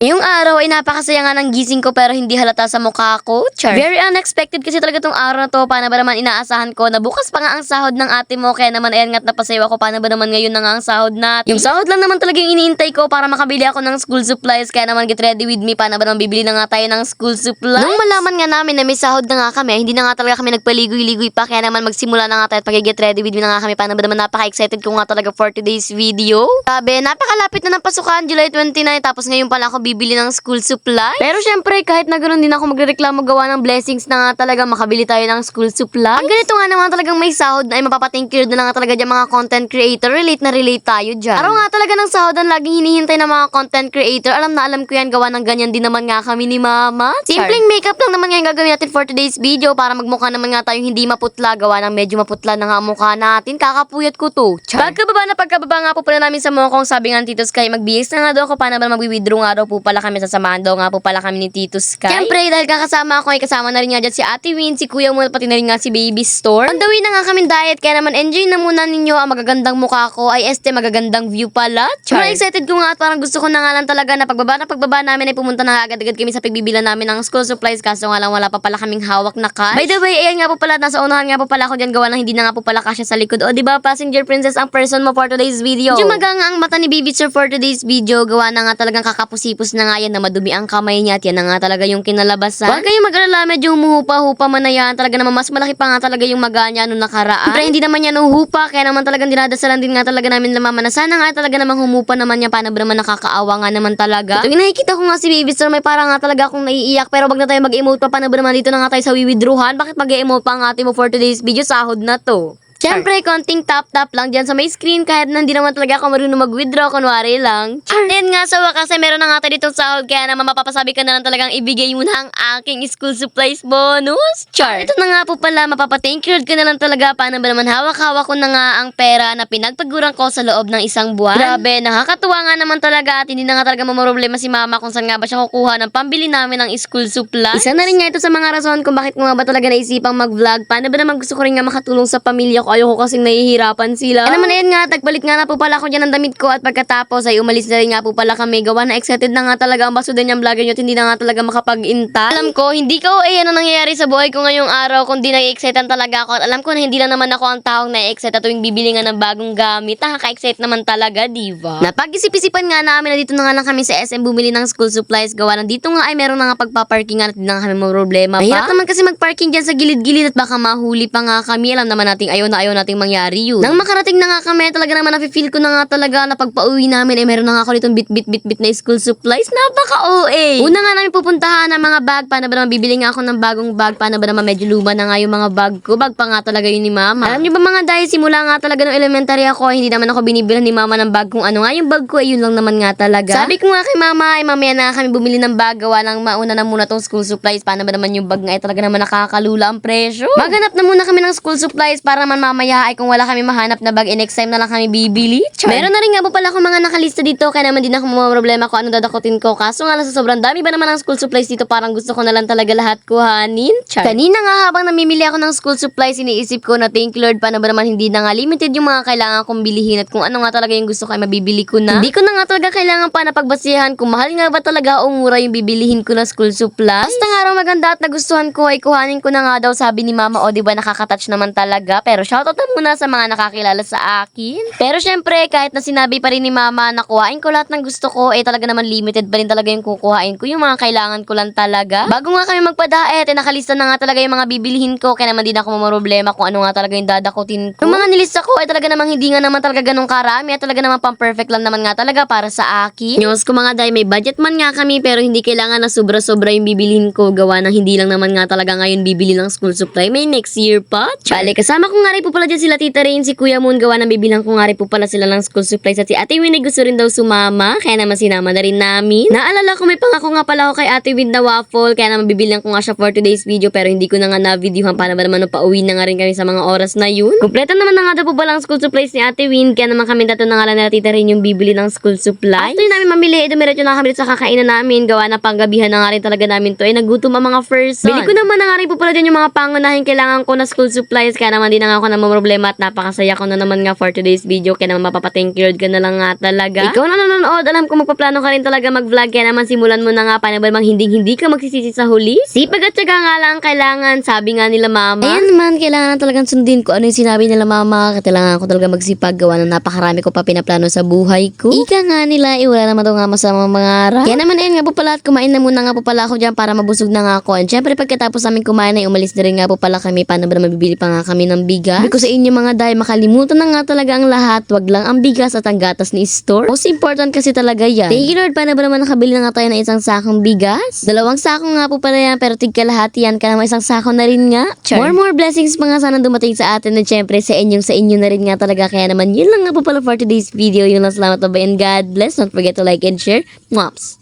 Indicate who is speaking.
Speaker 1: Yung araw ay napakasaya nga ng gising ko pero hindi halata sa mukha ko. Char. Very unexpected kasi talaga tong araw na to. Paano ba naman inaasahan ko na bukas pa nga ang sahod ng ate mo. Kaya naman ayan nga't napasayaw ako. Paano ba naman ngayon na nga ang sahod natin? Yung sahod lang naman talaga yung iniintay ko para makabili ako ng school supplies. Kaya naman get ready with me. Paano ba naman bibili na nga tayo ng school supplies? Nung malaman nga namin na may sahod na nga kami, hindi na nga talaga kami nagpaligoy-ligoy pa. Kaya naman magsimula na nga tayo at mag-get ready with me na nga kami. Paano ba naman napaka-excited ko nga talaga for today's video? Sabi, napakalapit na ng pasukan, July 29. Tapos ngayon pala ako bibili ng school supply. Pero syempre, kahit na ganoon din ako magreklamo gawa ng blessings na nga talaga makabili tayo ng school supply. Ang ganito nga naman talagang may sahod na ay mapapating na nga talaga dyan mga content creator. Relate na relate tayo dyan. Araw nga talaga ng sahod ang laging hinihintay ng mga content creator. Alam na alam ko yan gawa ng ganyan din naman nga kami ni mama. Simpleng makeup lang naman nga yung gagawin natin for today's video para magmukha naman nga tayong hindi maputla gawa ng medyo maputla na nga mukha natin. Kakapuyat ko to. Char. Pagkababa na pagkababa nga po pala namin sa mukong sabi nga Tito Sky magbihis na nga daw ako paano ba mag-withdraw nga daw po pala kami sasamahan daw nga po pala kami ni Tito Sky. Siyempre dahil kakasama ako ay kasama na rin nga dyan si Ate Win, si Kuya Mul, pati na rin nga si Baby Store. On the way na nga kami diet kaya naman enjoy na muna ninyo ang magagandang mukha ko ay este magagandang view pala. Char. Sobrang excited ko nga at parang gusto ko na nga lang talaga na pagbaba na pagbaba namin ay pumunta na nga agad-agad kami sa pagbibilan namin ng school supplies kaso nga lang wala pa pala kaming hawak na cash. By the way, ayan nga po pala, nasa unahan nga po pala ako dyan gawa ng hindi na nga po pala kasya sa likod. O di ba passenger princess ang person mo for today's video. Medyo magang ang mata ni Baby Sir for today's video gawa na nga talagang kakapusipos na nga yan na madumi ang kamay niya at yan na nga talaga yung kinalabasan. Huwag kayong mag-alala, medyo humuhupa-hupa man na yan. Talaga naman mas malaki pa nga talaga yung maga niya nung nakaraan. Siyempre hindi naman yan uhupa kaya naman talagang dinadasalan din nga talaga namin mama na sana nga talaga namang humupa naman niya paano ba naman nakakaawa nga naman talaga. Ito nakikita ko nga si Baby Sir may parang nga talaga akong naiiyak pero wag na tayo mag-emote pa paano ba naman dito na nga tayo sa wiwidruhan. Bakit mag-emote pa ang ate mo for today's video? Sahod na to. Siyempre, konting tap-tap lang dyan sa may screen kahit hindi naman talaga ako marunong mag-withdraw, kunwari lang. At then nga sa wakas ay meron na nga tayo ditong sahod kaya naman mapapasabi ka na lang talagang ibigay mo na ang aking school supplies bonus. Char. Ito na nga po pala, mapapa-thank you ka na lang talaga paano ba naman hawak-hawak ko na nga ang pera na pinagpaguran ko sa loob ng isang buwan. Grabe, nakakatuwa nga naman talaga at hindi na nga talaga mamroblema si mama kung saan nga ba siya kukuha ng pambili namin ng school supplies. Isa na rin nga ito sa mga rason kung bakit ko nga ba talaga naisipang mag-vlog. Paano ba naman gusto ko rin nga makatulong sa pamilya ko ayoko kasing nahihirapan sila. Ano naman ayan nga, tagbalit nga na po pala ako dyan ng damit ko at pagkatapos ay umalis na rin nga po pala kami. Gawa na excited na nga talaga ang basudan niyang vlogger niyo at hindi na nga talaga makapag-inta. Alam ko, hindi ko eh ano nangyayari sa buhay ko ngayong araw kundi nai-excited talaga ako at alam ko na hindi lang naman ako ang taong nai-excite at tuwing bibili nga ng bagong gamit. Nakaka-excite naman talaga, di ba? Napag-isip-isipan nga namin na dito na nga lang kami sa SM bumili ng school supplies. Gawa na dito nga ay meron na nga pagpaparking at hindi na nga kami problema pa. Mahirap naman kasi mag-parking dyan sa gilid-gilid at baka mahuli pa nga kami. Alam naman nating ayaw na ayaw nating mangyari yun. Nang makarating na nga kami, talaga naman nafe-feel ko na nga talaga na pagpa-uwi namin, eh meron na nga ako ditong bit-bit-bit-bit na school supplies. Napaka-OA! Una nga namin pupuntahan ng mga bag, paano ba naman bibili nga ako ng bagong bag, paano ba naman medyo luma na nga yung mga bag ko. Bag pa nga talaga yun ni mama. Alam niyo ba mga dahil simula nga talaga nung elementary ako, hindi naman ako binibilan ni mama ng bag kung ano nga yung bag ko, eh, yun lang naman nga talaga. Sabi ko nga kay mama, ay mamaya na kami bumili ng bag, gawa lang mauna na muna tong school supplies, paano ba naman yung bag nga, eh, talaga naman nakakalula ang presyo. Maghanap na muna kami ng school supplies para naman mamaya ay kung wala kami mahanap na bag, eh, next time na lang kami bibili. Char. Meron na rin nga po pala akong mga nakalista dito, kaya naman din ako mga problema kung ano dadakotin ko. Kaso nga lang sa sobrang dami ba naman ng school supplies dito, parang gusto ko na lang talaga lahat kuhanin. Char. Kanina nga habang namimili ako ng school supplies, iniisip ko na thank you Lord, paano ba naman hindi na nga limited yung mga kailangan kong bilihin at kung ano nga talaga yung gusto ko ay mabibili ko na. Hindi ko na nga talaga kailangan pa na pagbasihan kung mahal nga ba talaga o mura yung bibilihin ko na school supplies. Basta nga raw maganda at nagustuhan ko ay kuhanin ko na nga daw sabi ni mama o di ba nakakatouch naman talaga. Pero shoutout na muna sa mga nakakilala sa akin. Pero syempre kahit na sinabi pa rin ni mama na kuhain ko lahat ng gusto ko eh talaga naman limited pa rin talaga yung kukuhain ko yung mga kailangan ko lang talaga. Bago nga kami magpadaet eh nakalista na nga talaga yung mga bibilihin ko kaya naman din ako problema kung ano nga talaga yung dadakutin ko. Yung mga nilista ko ay talaga namang hindi nga naman talaga ganun karami at talaga naman pang perfect lang naman nga talaga para sa akin. News ko mga dahil may budget man nga kami pero hindi kailangan na sobra-sobra yung bibilihin ko gawa ng hindi lang naman nga talaga ngayon bibili ng school supply may next year pa. Bale kasama ko nga rin po pala dyan sila Tita Rain, si Kuya Moon, gawa na bibilang ko nga rin po pala sila ng school supplies. At si Ate Winnie gusto rin daw sumama, kaya naman sinama na rin namin. Naalala ko may pangako nga pala ako kay Ate Win na waffle, kaya naman bibilang ko nga siya for today's video pero hindi ko na nga na-videohan. Para ba naman pauwi na nga rin kami sa mga oras na yun. Kompleto naman na nga daw po pala ang school supplies ni Ate Win, kaya naman kami dato na nga lang Tita Rain yung bibili ng school supplies. After namin mamili, eh, dumiretso na kami sa kakainan namin, gawa na panggabihan na nga rin talaga namin to, eh nagutom ang mga first Bili ko naman na nga rin po pala dyan yung mga pangunahin kailangan ko na school supplies, kaya naman din na nga ako na problema at napakasaya ko na naman nga for today's video, kaya naman mapapathank you Lord ka na lang nga talaga. Ikaw na nanonood, alam ko magpaplano ka rin talaga mag-vlog, kaya naman simulan mo na nga, paano ba namang hindi hindi ka magsisisi sa huli? Sipag at syaga nga lang kailangan, sabi nga nila mama. Ayan naman, kailangan talagang sundin ko ano yung sinabi nila mama, kailangan ko talaga magsipag, gawa na napakarami ko pa pinaplano sa buhay ko. Ika nga nila, eh, wala naman daw nga masamang mangarap. Kaya naman, ayun nga po pala at kumain na muna nga po pala ako dyan para mabusog na nga ako. And syempre, pagkatapos namin kumain ay umalis na rin nga po pala kami. Paano ba na mabibili pa nga kami ng bigas? Ko sa inyo mga day, makalimutan na nga talaga ang lahat. Wag lang ang bigas at ang gatas ni store. Most important kasi talaga yan. Thank you Lord, paano ba naman nakabili na nga tayo ng isang sakong bigas? Dalawang sako nga po pala yan, pero tig kalahati yan. Kaya naman isang sako na rin nga. More more blessings pa nga sana dumating sa atin. And syempre, sa inyong sa inyo na rin nga talaga. Kaya naman, yun lang nga po pala for today's video. Yun lang salamat bye and God bless. Don't forget to like and share. Mwaps!